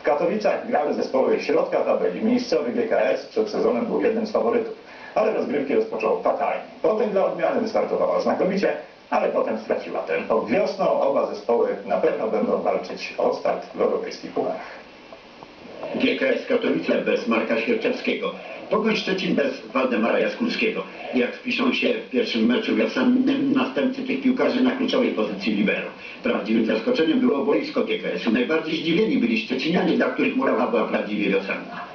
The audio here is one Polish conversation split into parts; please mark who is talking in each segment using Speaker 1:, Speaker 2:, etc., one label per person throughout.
Speaker 1: W Katowicach grały zespoły środka tabeli. Miejscowy GKS przed sezonem był jednym z faworytów, ale rozgrywki rozpoczął fatalnie. Potem dla odmiany wystartowała znakomicie, ale potem straciła tempo. Wiosną oba zespoły na pewno będą walczyć o start w europejskich pucharach.
Speaker 2: GKS Katowice bez Marka Świerczewskiego. Pogoń Szczecin bez Waldemara Jaskulskiego. Jak wpiszą się w pierwszym meczu wiosennym następcy tych piłkarzy na kluczowej pozycji libero. Prawdziwym zaskoczeniem było boisko GKS-u. Najbardziej zdziwieni byli Szczecinianie, dla których murawa była prawdziwie wiosenna.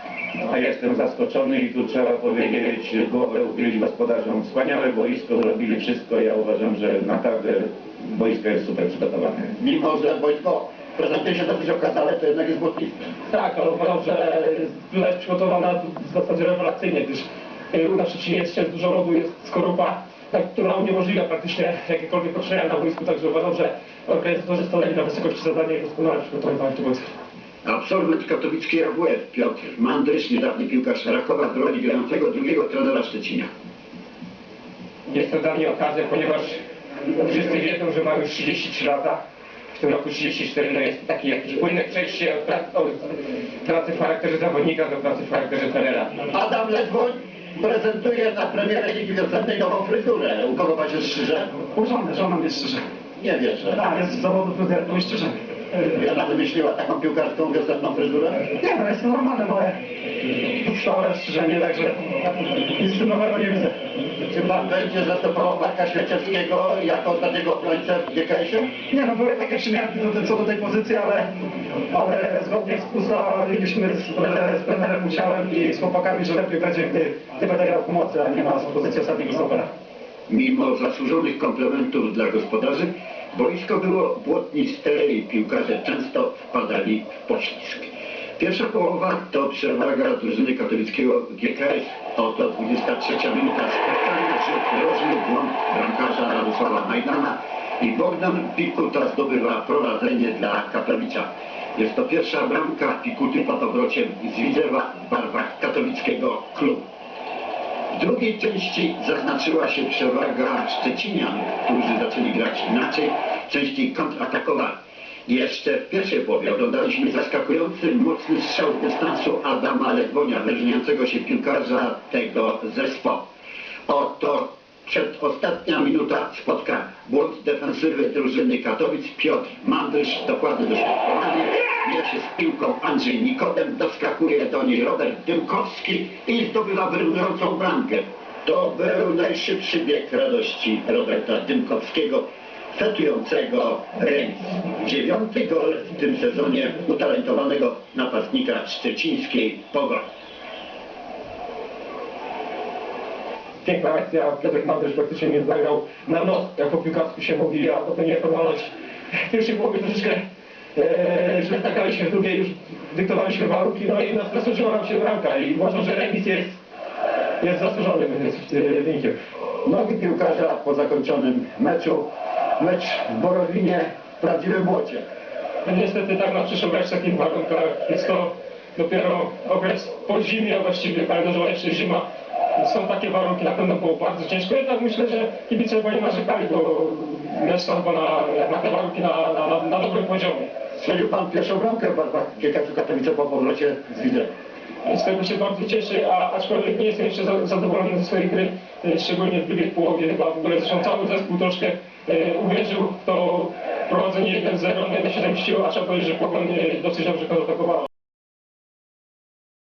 Speaker 3: A jestem zaskoczony i tu trzeba powiedzieć, głowę ukryli gospodarzom. Wspaniałe boisko, zrobili wszystko. Ja uważam, że naprawdę boisko jest super przygotowane.
Speaker 2: Mimo, że boisko prezentuje się dosyć okazale, to jednak jest błotniste.
Speaker 4: Tak, ale uważam, że jest przygotowana w zasadzie rewelacyjnie, gdyż y, na Szczecinie jest, jest dużo rodu, jest skorupa, tak, która uniemożliwia praktycznie jakiekolwiek poruszenia na boisku, także uważam, że organizatorzy stanęli na wysokości zadania i doskonale przygotowali to boisko.
Speaker 2: Absolwent katowickiej AWF Piotr Mandrysz, niedawny piłkarz Rakowa w roli grającego drugiego trenera Szczecina.
Speaker 4: Jest to dla mnie okazja, ponieważ wszyscy wiedzą, że mam już 33 lata. W tym roku 34 no jest taki jakiś płynne przejście od, pra- od pracy w charakterze zawodnika do pracy w charakterze trenera.
Speaker 2: Adam Ledwoń prezentuje na premierę Ligi Wiosennej nową fryzurę. U kogo macie strzyże?
Speaker 4: Użony, żona mnie szczerze.
Speaker 2: Nie wierzę.
Speaker 4: Tak, jest z zawodu fryzjerką i szczerze.
Speaker 2: Ja wymyśliła taką piłkarską wiosenną fryzurę?
Speaker 4: Nie, no jest to normalne moje stałe strzyżenie, także nic nowego nie widzę.
Speaker 2: Czy pan będzie zastępował Marka Świeciewskiego jako ostatniego obrońcę w GKS-ie?
Speaker 4: Nie no, były takie przymiarki do, co do tej pozycji, ale, ale zgodnie z ustaliliśmy z, z trenerem Musiałem i z chłopakami, że lepiej będzie, gdy, gdy będę grał pomocy, a nie na pozycji ostatniego stopera.
Speaker 2: Mimo zasłużonych komplementów dla gospodarzy, boisko było błotniste i piłkarze często wpadali w poślizg. Pierwsza połowa to przewaga drużyny katowickiego GKS. Oto 23 minuta spotkania, czy rożny błąd bramkarza Radosława Majdana i Bogdan Pikuta zdobywa prowadzenie dla Katowicza. Jest to pierwsza bramka Pikuty pod obrociem z Widzewa w barwach katowickiego klubu. Drugiej części zaznaczyła się przewaga Szczecinian, którzy zaczęli grać inaczej, częściej kontratakowali. Jeszcze w pierwszej połowie oglądaliśmy zaskakujący, mocny strzał z dystansu Adama Ledwonia, wyróżniającego się piłkarza tego zespołu. Oto przedostatnia minuta spotkania. Błąd defensywy drużyny Katowic. Piotr Mandrysz, dokładnie doświadczony. Mija się z piłką Andrzej Nikodem, doskakuje do niej Robert Dymkowski i zdobywa wyrównującą bramkę. To był najszybszy bieg radości Roberta Dymkowskiego, setującego remis. Dziewiąty gol w tym sezonie utalentowanego napastnika szczecińskiej Pogoni.
Speaker 4: Piękna akcja, Piotrek Mandrysz praktycznie nie zagrał na nos, jak po piłkarsku się mówi, a potem nie formalność. W pierwszej połowie troszeczkę e, źle stakaliśmy, w drugiej już dyktowaliśmy warunki, no i nas zasłużyła nam się bramka i uważam, że remis jest, jest zasłużony jest, e, wynikiem.
Speaker 2: Nogi piłkarza po zakończonym meczu. Mecz w Borowinie w prawdziwym błocie.
Speaker 4: No niestety tak na przyszłą grać w takich warunkach. Jest to dopiero okres po zimie, a właściwie kalendarzowa jeszcze zima. Są takie warunki, na pewno było bardzo ciężko. Jednak myślę, że kibice chyba nie narzekali, bo mecz to chyba na, na te warunki na, na, na, dobrym poziomie.
Speaker 2: Strzelił pan pierwszą bramkę w GKS Katowice po powrocie z Widzewa.
Speaker 4: Z tego się bardzo cieszę, a aczkolwiek nie jestem jeszcze za- zadowolony ze swojej gry, e, szczególnie w drugiej połowie chyba w ogóle zresztą cały zespół troszkę e, uwierzył w to prowadzenie 1-0, mnie się zemściło, a trzeba powiedzieć, że Pogoń e, dosyć dobrze kontratakowała.